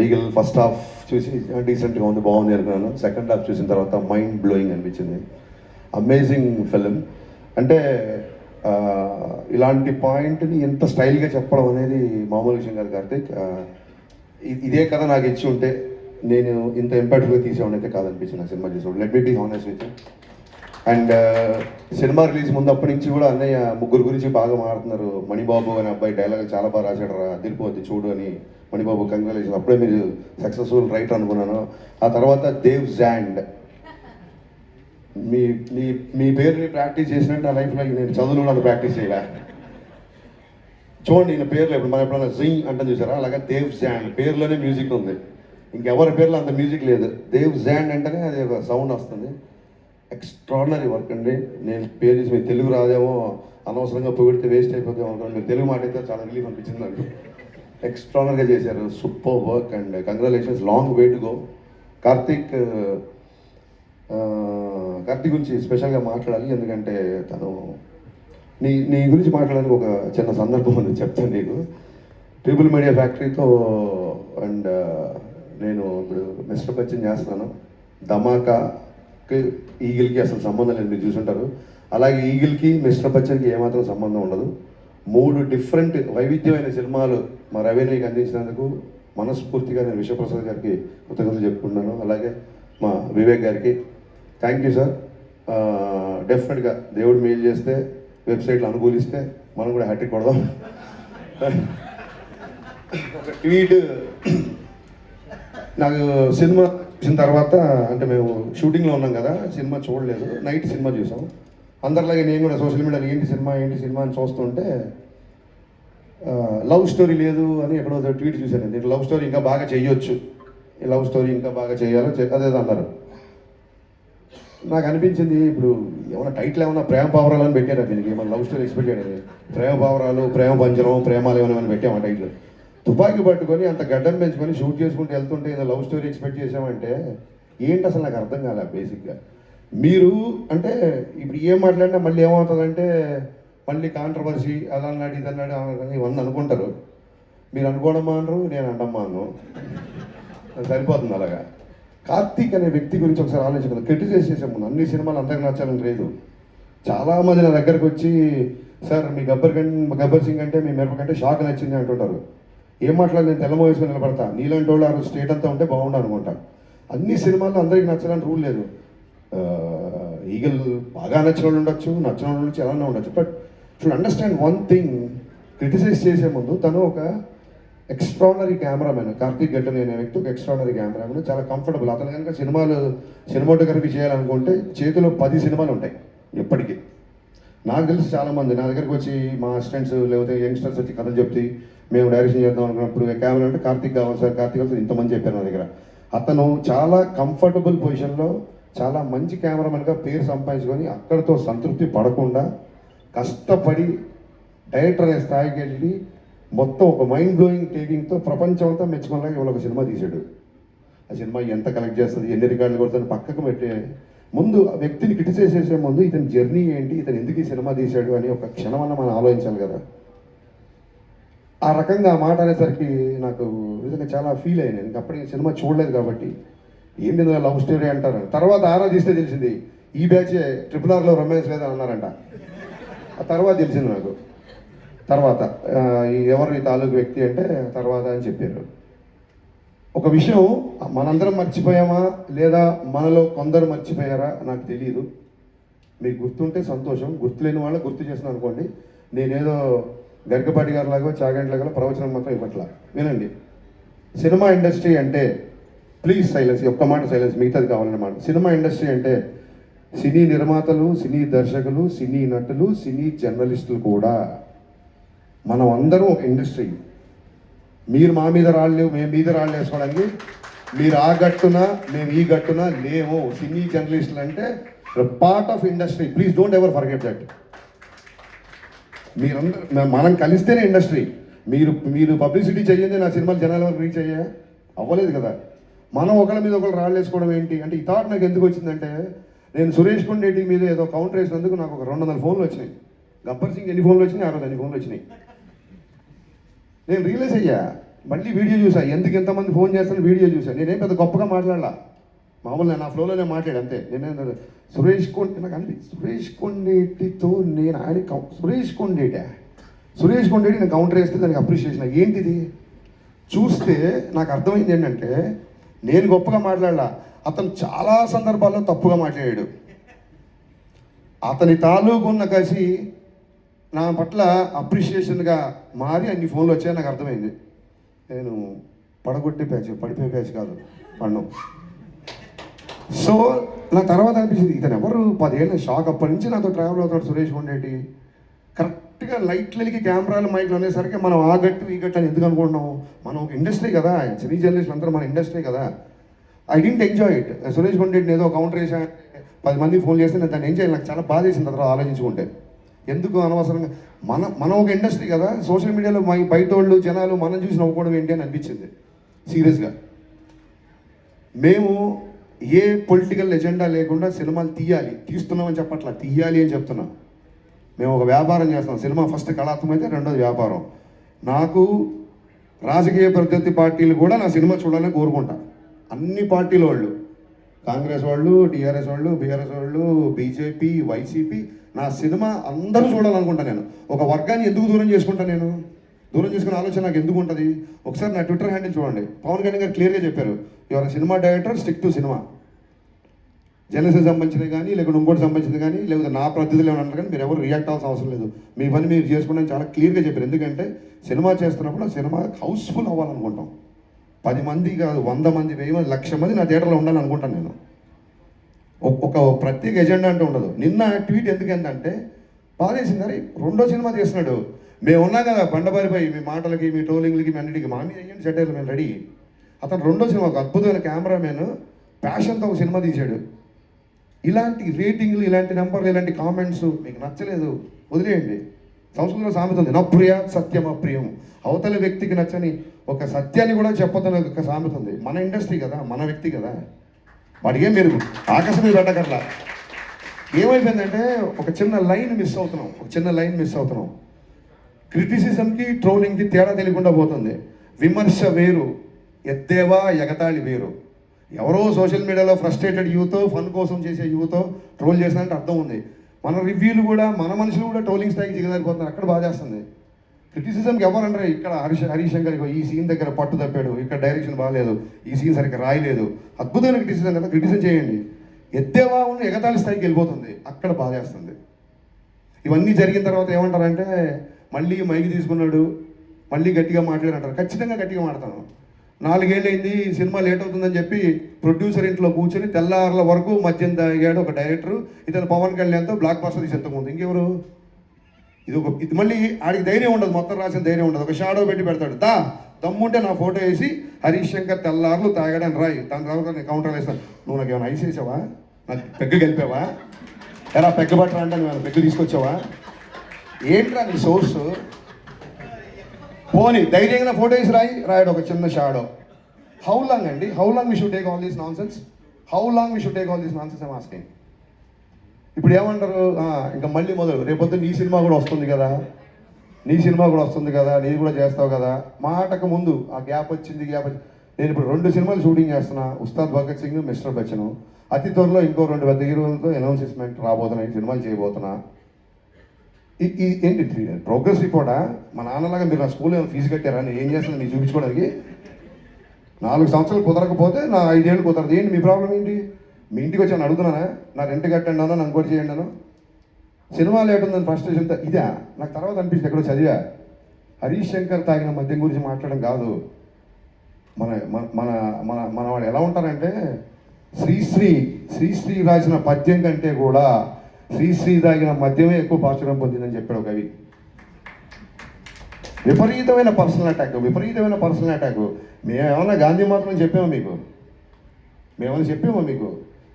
Vehicle first half చూసి డీసెంట్గా ఉంది బాగుంది అనుకున్నాను. సెకండ్ హాఫ్ చూసిన తర్వాత మైండ్ బ్లోయింగ్ అనిపించింది. అమేజింగ్ ఫిలిం అంటే ఇలాంటి పాయింట్ని ఎంత స్టైల్గా చెప్పడం అనేది మామూలు విషయం కాదు కార్తీక్. ఇ- ఇదే కథ నాకు ఇచ్చి ఉంటే నేను ఇంత ఇంపాక్ట్ఫుల్గా తీసేవాడిని అయితే కాదనిపించింది ఆ సినిమా చూసి let me be honest with and cinema release ముందు అప్పటి నుంచి కూడా అన్నయ్య ముగ్గురు గురించి బాగా మాట్లాడుతున్నారు. మణిబాబు అనే అబ్బాయి డైలాగ్ చాలా బాగా రాశాడు రా అదిరిపోద్ది చూడు అని. మణిబాబు కంగ్రాచులేషన్ అప్పుడే మీరు సక్సెస్ఫుల్ రైటర్ అనుకున్నాను. ఆ తర్వాత దేవ్ జాండ్ మీ మీ మీ పేరుని ప్రాక్టీస్ చేసినట్టు ఆ లైఫ్లో నేను చదువులు నన్ను ప్రాక్టీస్ చేయలే. చూడండి ఈయన పేర్లు ఇప్పుడు మనం ఎప్పుడైనా జింగ్ అంటే చూసారా? అలాగే దేవ్ జాండ్ పేరులోనే మ్యూజిక్ ఉంది. ఇంకెవరి పేర్లో అంత మ్యూజిక్ లేదు. దేవ్ జాండ్ అంటేనే అది ఒక సౌండ్ వస్తుంది. ఎక్స్ట్రాడినరీ వర్క్ అండి. నేను పేరు చేసి మీరు తెలుగు రాదేమో అనవసరంగా పొగిడితే వేస్ట్ అయిపోతే అనుకోండి మీరు తెలుగు మాట అయితే చాలా రిలీఫ్ అనిపించింది నాకు. ఎక్స్ట్రానల్గా చేశారు. Super work and congratulations long way to go Karthik Karthik గురించి స్పెషల్గా మాట్లాడాలి. ఎందుకంటే తను నీ నీ గురించి మాట్లాడడానికి ఒక చిన్న సందర్భం ఉంది. చెప్తాను నీకు. ట్రిపుల్ మీడియా ఫ్యాక్టరీతో అండ్ నేను ఇప్పుడు మిస్టర్ బచ్చన్ చేస్తున్నాను. ధమాకాకి ఈగిల్కి అసలు సంబంధం లేదు. మీరు చూసుంటారు. అలాగే ఈగిల్కి మిస్టర్ బచ్చన్కి ఏమాత్రం సంబంధం ఉండదు. మూడు డిఫరెంట్ వైవిధ్యమైన సినిమాలు మా రవీనయ్యకి అందించినందుకు మనస్ఫూర్తిగా నేను విశ్వప్రసాద్ గారికి కృతజ్ఞతలు చెప్పుకున్నాను అలాగే మా వివేక్ గారికి థ్యాంక్ యూ సార్ డెఫినెట్గా దేవుడు మెయిల్ చేస్తే వెబ్సైట్లు అనుకూలిస్తే మనం కూడా హ్యాట్రిక్ కొడదాం. ఒక ట్వీట్ నాకు సినిమా చూసిన తర్వాత అంటే మేము షూటింగ్లో ఉన్నాం కదా సినిమా చూడలేదు. నైట్ సినిమా చూసాం. అందరిలాగే నేను కూడా సోషల్ మీడియాలో ఏంటి సినిమా ఏంటి సినిమా అని చూస్తుంటే లవ్ స్టోరీ లేదు అని ఎక్కడో ట్వీట్ చూశాను నేను. లవ్ స్టోరీ ఇంకా బాగా చేయొచ్చు ఈ లవ్ స్టోరీ ఇంకా బాగా చేయాలో చే- అదేదో అన్నారు నాకు అనిపించింది ఇప్పుడు ఏమైనా టైటిల్ ఏమైనా ప్రేమ పావరాలు అని పెట్టారా దీనికి? ఏమైనా లవ్ స్టోరీ ఎక్స్పెక్ట్ చేయడం ప్రేమ పావరాలు ప్రేమ పంచరం ప్రేమాలు ఏమైనా పెట్టామా టైటిల్ తుపాకీ పట్టుకొని అంత గడ్డం పెంచుకొని షూట్ చేసుకుంటూ వెళ్తుంటే ఏదో లవ్ స్టోరీ ఎక్స్పెక్ట్ చేసామంటే ఏంటి అసలు నాకు అర్థం కాలే బేసిక్గా మీరు అంటే ఇప్పుడు ఏం మాట్లాడినా మళ్ళీ ఏమవుతుందంటే మళ్ళీ కాంట్రవర్సీ అలా అన్నాడు ఇది అన్నాడు ఇవన్నీ అనుకుంటారు. మీరు అనుకోవడమా అనరు నేను అండం అది సరిపోతుంది అలాగా. కార్తీక్ అనే వ్యక్తి గురించి ఒకసారి ఆలోచించాను క్రిటిసైజ్ చేసాము అన్ని సినిమాలు అందరికి నచ్చాలని లేదు చాలామంది నా దగ్గరకు వచ్చి సార్ మీ గబ్బర్ కంటే గబ్బర్ సింగ్ అంటే మీ మిరప కంటే షాక్ నచ్చింది అంటుంటారు. ఏం మాట్లాడి నేను తెల్లమో వేసుకొని నిలబడతా. నీలాంటి వాళ్ళు ఆ స్టేట్ అంతా ఉంటే బాగుండు అనుకుంటా. అన్ని సినిమాల్లో అందరికి నచ్చాలని రూల్ లేదు. ఈగల్ బాగా నచ్చిన వాళ్ళు ఉండొచ్చు నచ్చిన వాళ్ళు ఉండొచ్చు ఎలా ఉండొచ్చు. But should understand one thing criticise చేసే ముందు తను ఒక ఎక్స్ట్రాడనరీ కెమెరామెన్ కార్తీక్ గట్టని అనే వ్యక్తి ఒక ఎక్స్ట్రాడనరీ కెమెరామెన్ చాలా కంఫర్టబుల్ అతను కనుక సినిమాలు సినిమాటోగ్రఫీ చేయాలనుకుంటే చేతిలో పది సినిమాలు ఉంటాయి ఎప్పటికీ నాకు తెలిసి చాలామంది నా దగ్గరకు వచ్చి మా అసిస్టెంట్స్ లేకపోతే యంగ్స్టర్స్ వచ్చి కథలు చెప్తే మేము డైరెక్షన్ చేద్దాం అనుకున్నప్పుడు కెమెరా అంటే కార్తీక్ కావాలి సార్ కార్తీక్ కావాలి సార్ ఇంతమంది చెప్పారు నా దగ్గర. అతను చాలా కంఫర్టబుల్ పొజిషన్లో చాలా మంచి కెమెరామెన్గా పేరు సంపాదించుకొని అక్కడితో సంతృప్తి పడకుండా కష్టపడి డైరెక్టర్ అనే స్థాయికి వెళ్ళి మొత్తం ఒక మైండ్ బ్లోయింగ్ టేకింగ్తో ప్రపంచం అంతా మెచ్చుకునేలాగా ఇవాళ ఒక సినిమా తీశాడు. ఆ సినిమా ఎంత కలెక్ట్ చేస్తుంది ఎన్ని రికార్డులు కొడుతుంది పక్కకు పెట్టే ముందు ఆ వ్యక్తిని క్రిటిసైజ్ చేసే ముందు ఇతని జర్నీ ఏంటి ఇతను ఎందుకు ఈ సినిమా తీశాడు అని ఒక క్షణమన్న మనం ఆలోచించాలి కదా. ఆ రకంగా ఆ మాట అనేసరికి నాకు నిజంగా చాలా ఫీల్ అయ్యాను ఇంకా అప్పటికి సినిమా చూడలేదు కాబట్టి ఏంటి లవ్ స్టోరీ అంటారు తర్వాత ఆరా తీస్తే తెలిసింది ఈ బ్యాచ్ ట్రిపుల్ ఆర్లో రొమాన్స్ లేదని అన్నారంట. తర్వాత తెలిసింది నాకు. తర్వాత ఎవరు ఈ తాలూకు వ్యక్తి అంటే తర్వాత అని చెప్పారు. ఒక విషయం మనందరం మర్చిపోయామా? లేదా మనలో కొందరు మర్చిపోయారా? నాకు తెలియదు మీకు గుర్తుంటే సంతోషం. గుర్తులేని వాళ్ళు గుర్తు చేసిన అనుకోండి. నేనేదో గరికపాటి గారి లాగా చాగంటి లాగా ప్రవచనం మాత్రం ఇవ్వట్లా. వినండి. సినిమా ఇండస్ట్రీ అంటే ప్లీజ్ సైలెన్స్ ఒక్క మాట సైలెన్స్ మిగతాది కావాలన్నమాట సినిమా ఇండస్ట్రీ అంటే సినీ నిర్మాతలు సినీ దర్శకులు సినీ నటులు సినీ జర్నలిస్టులు కూడా మనం అందరం ఒక ఇండస్ట్రీ. మీరు మా మీద రాళ్ళు మేము మీద రాళ్ళు వేసుకోవడానికి మీరు ఆ గట్టున మేము ఈ గట్టున లేము సినీ జర్నలిస్టులు అంటే part of industry please don't ever forget that మీరందరూ మనం కలిస్తేనే ఇండస్ట్రీ. మీరు మీరు పబ్లిసిటీ చేయండి నా సినిమాలు జనాల వరకు రీచ్ అయ్యా అవ్వలేదు కదా. మనం ఒకళ్ళ మీద ఒకళ్ళు రాళ్ళు వేసుకోవడం ఏంటి? అంటే ఈ థాట్ నాకు ఎందుకు వచ్చిందంటే నేను సురేష్ కొండేటి మీద ఏదో కౌంటర్ వేసినందుకు నాకు ఒక రెండు వందల ఫోన్లు వచ్చినాయి. గబ్బర్ సింగ్ ఎన్ని ఫోన్లు వచ్చినాయి? అరవై అన్ని ఫోన్లు వచ్చినాయి. నేను రియలైజ్ అయ్యా మళ్ళీ వీడియో చూసా. ఎందుకు ఎంతమంది ఫోన్ చేస్తాను వీడియో చూసా. నేనేం పెద్ద గొప్పగా మాట్లాడలా. మామూలు నేను నా ఫ్లోలోనే మాట్లాడు అంతే. నేనే సురేష్ కొండ నాకు అనిపి సురేష్ కొండేటితో నేను ఆయన సురేష్ కొండేటా సురేష్ కొండేటి నేను కౌంటర్ వేస్తే దానికి అప్రిషియేషన్ ఏంటిది? చూస్తే నాకు అర్థమైంది ఏంటంటే నేను గొప్పగా మాట్లాడలా. అతను చాలా సందర్భాల్లో తప్పుగా మాట్లాడాడు. అతని తాలూకు ఉన్న కసి నా పట్ల అప్రిషియేషన్గా మారి అన్ని ఫోన్లు వచ్చాయని నాకు అర్థమైంది. నేను పడగొట్టే ప్యాచ్ పడిపోయే ప్యాచ్ కాదు పన్ను. సో నా తర్వాత అనిపించింది ఇతను ఎవరు పదేళ్ళ షాక్. అప్పటి నుంచి నాతో ట్రావెల్ అవుతాడు సురేష్ కొండేటి. కరెక్ట్ కరెక్ట్గా లైట్లకి కెమెరాలు మైక్లు అనేసరికి మనం ఆ గట్టు ఈ గట్టు అని ఎందుకు అనుకుంటున్నాం మనం ఒక ఇండస్ట్రీ కదా సినీ జర్నలిస్ట్ అందరూ మన ఇండస్ట్రీ కదా. I didn't enjoy it Suresh కొండేటిని ఏదో కౌంటర్ వేసా పది మంది ఫోన్ చేస్తే నేను దాన్ని ఎంజాయ్ నాకు చాలా బాధ వేసింది తర్వాత ఆలోచించుకుంటే. ఎందుకు అనవసరంగా? మన మనం ఒక ఇండస్ట్రీ కదా. సోషల్ మీడియాలో మా బయట వాళ్ళు జనాలు మనం చూసి నవ్వుకోవడం ఏంటి అని అనిపించింది. సీరియస్గా. మేము ఏ పొలిటికల్ ఎజెండా లేకుండా సినిమాలు తీయాలి. తీస్తున్నామని చెప్పట్లా. తీయాలి అని చెప్తున్నాం. మేము ఒక వ్యాపారం చేస్తాం. సినిమా ఫస్ట్ కళాత్మకం అయితే రెండోది వ్యాపారం. నాకు రాజకీయ ప్రత్యర్థి పార్టీలు కూడా నా సినిమా చూడాలని కోరుకుంటా. అన్ని పార్టీల వాళ్ళు. కాంగ్రెస్ వాళ్ళు టీఆర్ఎస్ వాళ్ళు బీఆర్ఎస్ వాళ్ళు బీజేపీ వైసీపీ నా సినిమా అందరూ చూడాలనుకుంటా నేను. ఒక వర్గాన్ని ఎందుకు దూరం చేసుకుంటా నేను? దూరం చేసుకునే ఆలోచన నాకు ఎందుకు ఉంటుంది? ఒకసారి నా ట్విట్టర్ హ్యాండిల్ చూడండి. పవన్ కళ్యాణ్ గారు క్లియర్గా చెప్పారు. Your cinema director stick to cinema. Janasena సంబంధించినది కానీ లేకుంటే ఇంకోటి సంబంధించింది కానీ లేకపోతే నా ప్రతిధులు ఏమైనా కానీ మీరు ఎవరు రియాక్ట్ అవ్వాల్సిన అవసరం లేదు. మీ పని మీరు చేసుకోవడం చాలా క్లియర్గా చెప్పారు. ఎందుకంటే సినిమా చేస్తున్నప్పుడు ఆ సినిమా హౌస్ఫుల్ అవ్వాలనుకుంటాం. పది మంది కాదు వంద మంది వెయ్యి మంది లక్ష మంది నా థియేటర్లో ఉండాలని అనుకుంటాను నేను. ఒక- ప్రత్యేక ఎజెండా అంటే ఉండదు. నిన్న ట్వీట్ ఎందుకు ఏంటంటే బాధేసింది. అరే రెండో సినిమా చేస్తున్నాడు మేము ఉన్నా కదా బండబారిపై మీ మాటలకి మీ ట్రోలింగ్లకి మీ అన్నిటికి మా మీద చేయండి సెటైర్లు మేము రెడీ అతను రెండో సినిమా ఒక అద్భుతమైన కెమెరామెన్ ప్యాషన్తో ఒక సినిమా తీశాడు. ఇలాంటి రేటింగ్లు ఇలాంటి నెంబర్లు ఇలాంటి కామెంట్స్ మీకు నచ్చలేదు వదిలేయండి. సంస్కృతంలో సామెత ఉంది నా ప్రియ. సత్యం అప్రియం అవతల వ్యక్తికి నచ్చని ఒక సత్యాన్ని కూడా చెప్పొద్దని ఒక సామెత ఉంది. మన ఇండస్ట్రీ కదా మన వ్యక్తి కదా. వాడికి ఏం మీరు ఆకాశం మీద పెట్టకర్లా ఏమైపోయిందంటే ఒక చిన్న లైన్ మిస్ అవుతున్నాం ఒక చిన్న లైన్ మిస్ అవుతున్నాం. క్రిటిసిజంకి ట్రోలింగ్కి తేడా తెలియకుండా పోతుంది. విమర్శ వేరు ఎద్దేవా ఎగతాళి వేరు. ఎవరో సోషల్ మీడియాలో ఫ్రస్ట్రేటెడ్ యూత్ ఫన్ కోసం చేసే యూత్ ట్రోల్ చేసినట్టు అర్థం ఉంది. మన రివ్యూలు కూడా మన మనుషులు కూడా ట్రోలింగ్ స్థాయికి దిగదారిపోతున్నారు అక్కడ బాగా చేస్తుంది. క్రిటిసిజంకి ఎవరంటారు ఇక్కడ హరీష్ హరీష్ శంకర్ ఈ సీన్ దగ్గర పట్టు తప్పాడు. ఇక్కడ డైరెక్షన్ బాగాలేదు. ఈ సీన్ సరిగ్గా రాయలేదు. అద్భుతమైన క్రిటిసిజం కదా. క్రిటిసిజం చేయండి. ఎద్దేవా ఉన్న ఎగతాళి స్థాయికి వెళ్ళిపోతుంది. అక్కడ బాగా చేస్తుంది. ఇవన్నీ జరిగిన తర్వాత ఏమంటారంటే మళ్ళీ మైకి తీసుకున్నాడు. మళ్ళీ గట్టిగా మాట్లాడంటారు. ఖచ్చితంగా గట్టిగా మాడతాను నాలుగేళ్ళైంది సినిమా లేట్ అవుతుందని చెప్పి ప్రొడ్యూసర్ ఇంట్లో కూర్చొని తెల్లారుల వరకు మద్యం తాగాడు ఒక డైరెక్టర్. ఇతను పవన్ కళ్యాణ్తో బ్లాక్ బాస్టర్ తీసి ఎంతకుముందు ఇంకెవరు? ఇది ఒక ఇది మళ్ళీ ఆడికి ధైర్యం ఉండదు. మొత్తం రాసిన ధైర్యం ఉండదు. ఒక షాడో పెట్టి పెడతాడు. దా దమ్ముంటే నా ఫోటో వేసి హరీష్ శంకర్ తెల్లారులు తాగాడని రాయి. దాని తర్వాత నేను కౌంటర్ వేస్తాను నువ్వు నాకు ఏమైనా ఐస్ వేసావా? నాకు పెగ్గ గెలిపావా ఎలా పెగ్గ పట్టరా అంటే నువ్వు పెగ్గ తీసుకొచ్చావా? ఏంట్రా నీ సోర్స్? పోనీ ధైర్యంగా ఫోటో వేసి రాయి. రాయడు ఒక చిన్న షాడో. హౌ లాంగ్ అండి? How long we should take all these nonsense how long we should take all these nonsense asking ఇప్పుడు ఏమంటారు? ఇంకా మళ్ళీ మొదలు. రేపొద్దు నీ సినిమా కూడా వస్తుంది కదా. నీ సినిమా కూడా వస్తుంది కదా. నీది కూడా చేస్తావు కదా. మాటకు ముందు ఆ గ్యాప్ వచ్చింది గ్యాప్ వచ్చింది. నేను ఇప్పుడు రెండు సినిమాలు షూటింగ్ చేస్తున్నా. ఉస్తాద్ భగత్ సింగ్ మిస్టర్ బచ్చను. అతి త్వరలో ఇంకో రెండు పెద్ద హీరోలతో అనౌన్స్మెంట్ రాబోతున్నాయి ఈ సినిమాలు చేయబోతున్నా. ఏంటి ప్రోగ్రెస్ రిపోర్టా మా నాన్నలాగా మీరు నా స్కూల్లో ఏమైనా ఫీజు కట్టారా? నేను ఏం చేస్తాను మీరు చూపించుకోవడానికి? నాలుగు సంవత్సరాలు కుదరకపోతే నా ఐదేళ్ళు కుదరదు. ఏంటి మీ ప్రాబ్లం ఏంటి? మీ ఇంటికి వచ్చి నన్ను అడుగుతున్నానా నా రెంట్ కట్టండి అన్నా నన్ను కూడా చేయండి అను సినిమా లేకుందని ఫస్ట్ ఇదా? నాకు తర్వాత అనిపిస్తుంది ఎక్కడో చదివా. హరీష్ శంకర్ తాగిన మద్యం గురించి మాట్లాడడం కాదు. మన మన మన మన మన వాళ్ళు ఎలా ఉంటారంటే శ్రీశ్రీ శ్రీశ్రీ రాసిన పద్యం కంటే కూడా శ్రీశ్రీ తాగిన మద్యమే ఎక్కువ ప్రాచుర్యం పొందిందని చెప్పాడు కవి. విపరీతమైన పర్సనల్ అటాక్ విపరీతమైన పర్సనల్ అటాక్. మేమేమన్నా గాంధీ మాత్రం చెప్పామా మీకు? మేమేమన్నా చెప్పామా మీకు?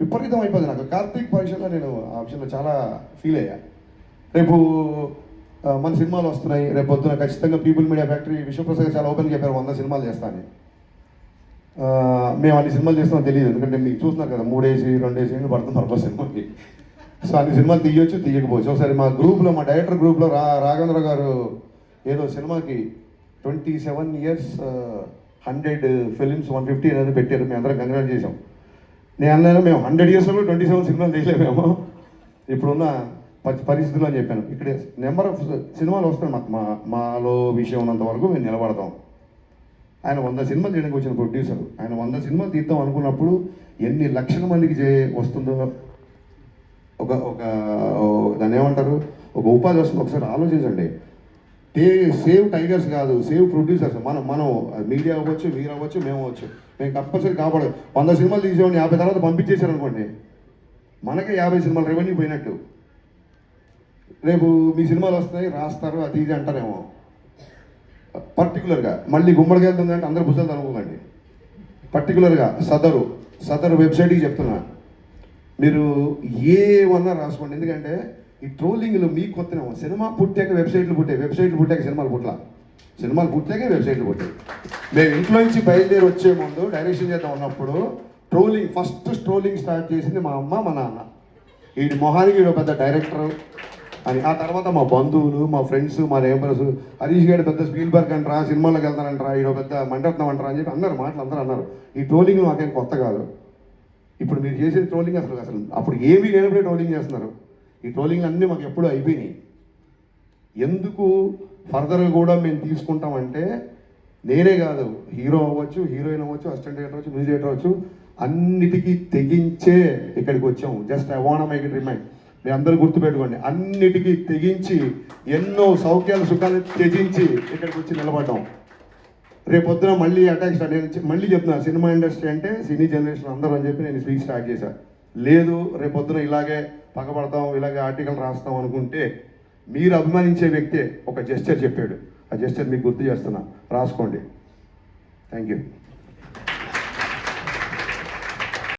విపరీతం అయిపోయింది నాకు. కార్తీక్ పరీక్షలో నేను ఆ విషయంలో చాలా ఫీల్ అయ్యా. రేపు మన సినిమాలు వస్తున్నాయి. రేపు పొద్దున ఖచ్చితంగా పీపుల్ మీడియా ఫ్యాక్టరీ విశ్వప్రసాద్ చాలా ఓపెన్ చెప్పారు వంద సినిమాలు చేస్తాను మేము అన్ని సినిమాలు చేస్తామో తెలియదు. ఎందుకంటే మీకు చూస్తున్నారు కదా మూడేసి రెండేసి ఏళ్ళు పడుతున్నారు సినిమాకి. సో అన్ని సినిమాలు తీయొచ్చు తీయకపోవచ్చు. ఒకసారి మా గ్రూప్లో మా డైరెక్టర్ గ్రూప్లో రా రాఘవేంద్ర గారు ఏదో సినిమాకి twenty seven years hundred films one fifty అనేది పెట్టారు. మేము అందరం కంగ్రాట్ చేసాం నేను అన్నాను మేము హండ్రెడ్ ఇయర్స్లో ట్వంటీ సెవెన్ సినిమాలు తీయలేమేమో ఇప్పుడున్న ప- పరిస్థితులు అని చెప్పాను. ఇక్కడ నెంబర్ ఆఫ్ సినిమాలు వస్తాయి మాకు. మా మాలో విషయం ఉన్నంత వరకు మేము నిలబడతాం. ఆయన వంద సినిమాలు చేయడానికి వచ్చిన ప్రొడ్యూసర్ ఆయన వంద సినిమాలు తీద్దాం అనుకున్నప్పుడు ఎన్ని లక్షల మందికి చే వస్తుందో ఒక ఒక దాన్ని ఏమంటారు? ఒక ఉపాధి వస్తుంది ఒకసారి ఆలోచించండి. టే సేవ్ టైగర్స్ కాదు సేవ్ ప్రొడ్యూసర్స్. మనం మనం మీడియా అవ్వచ్చు మీరు అవ్వచ్చు మేము అవ్వచ్చు. మేము కంపల్సరీ కాపాడు. వంద సినిమాలు తీసేవాడిని యాభై తర్వాత పంపించేశారు అనుకోండి మనకే యాభై సినిమాలు రెవెన్యూ పోయినట్టు. రేపు మీ సినిమాలు వస్తాయి రాస్తారు అది ఇది అంటారేమో. పర్టికులర్గా మళ్ళీ గుమ్మడికి వెళ్తుంది అంటే అందరు పుస్తకాలు అనుకోకండి పర్టికులర్గా సదరు. సదరు వెబ్సైట్కి చెప్తున్నా. మీరు ఏమన్నా రాసుకోండి. ఎందుకంటే ఈ ట్రోలింగ్లు మీకు కొత్త సినిమా పుట్టాక వెబ్సైట్లు పుట్టాయి. వెబ్సైట్లు పుట్టాక సినిమాలు పుట్ల సినిమాలు పుట్టాకే వెబ్సైట్లు పుట్టాయి. మేము ఇంట్లో నుంచి బయలుదేరి వచ్చే ముందు డైరెక్షన్ చేద్దాం ఉన్నప్పుడు ట్రోలింగ్ ఫస్ట్ ట్రోలింగ్ స్టార్ట్ చేసింది మా అమ్మ మా నాన్న. వీడి మొహానికి వీడు పెద్ద డైరెక్టర్ అని. ఆ తర్వాత మా బంధువులు మా ఫ్రెండ్స్ మా నేబర్స్ హరీష్ గారు పెద్ద స్పీల్బర్గ్ అంటారా సినిమాలకు వెళ్తానంటారా ఈడో పెద్ద మండపం అంటారా అని చెప్పి అన్నారు మాటలు అందరూ అన్నారు. ఈ ట్రోలింగ్ మాకేం కొత్త కాదు. ఇప్పుడు మీరు చేసే ట్రోలింగ్ అసలు అసలు అప్పుడు ఏమీ లేనప్పుడే ట్రోలింగ్ చేస్తున్నారు. ఈ ట్రోలింగ్ అన్నీ మాకు ఎప్పుడూ అయిపోయినాయి. ఎందుకు ఫర్దర్గా కూడా మేము తీసుకుంటామంటే నేనే కాదు హీరో అవ్వచ్చు హీరోయిన్ అవ్వచ్చు అసిస్టెంట్ డైరెక్టర్ అవ్వచ్చు మ్యూజిక్ డైరెక్టర్ అవ్వచ్చు అన్నిటికీ తెగించే ఇక్కడికి వచ్చాము. Just I want make remind me అందరూ గుర్తుపెట్టుకోండి. అన్నిటికీ తెగించి ఎన్నో సౌఖ్యాలు సుఖాలు త్యజించి ఇక్కడికి వచ్చి నిలబడ్డాం. రేపొద్దున మళ్ళీ అటాక్ స్టార్ట్ నేను మళ్ళీ చెప్తున్నా సినిమా ఇండస్ట్రీ అంటే సినీ జనరేషన్ అందరూ అని చెప్పి నేను స్పీచ్ స్టార్ట్ చేశాను లేదు రేపొద్దున ఇలాగే పగబడతాం ఇలాగే ఆర్టికల్ రాస్తాం అనుకుంటే మీరు అభిమానించే వ్యక్తే ఒక జెస్చర్ చెప్పాడు. ఆ జెస్చర్ మీకు గుర్తు చేస్తున్నా. రాసుకోండి. Thank you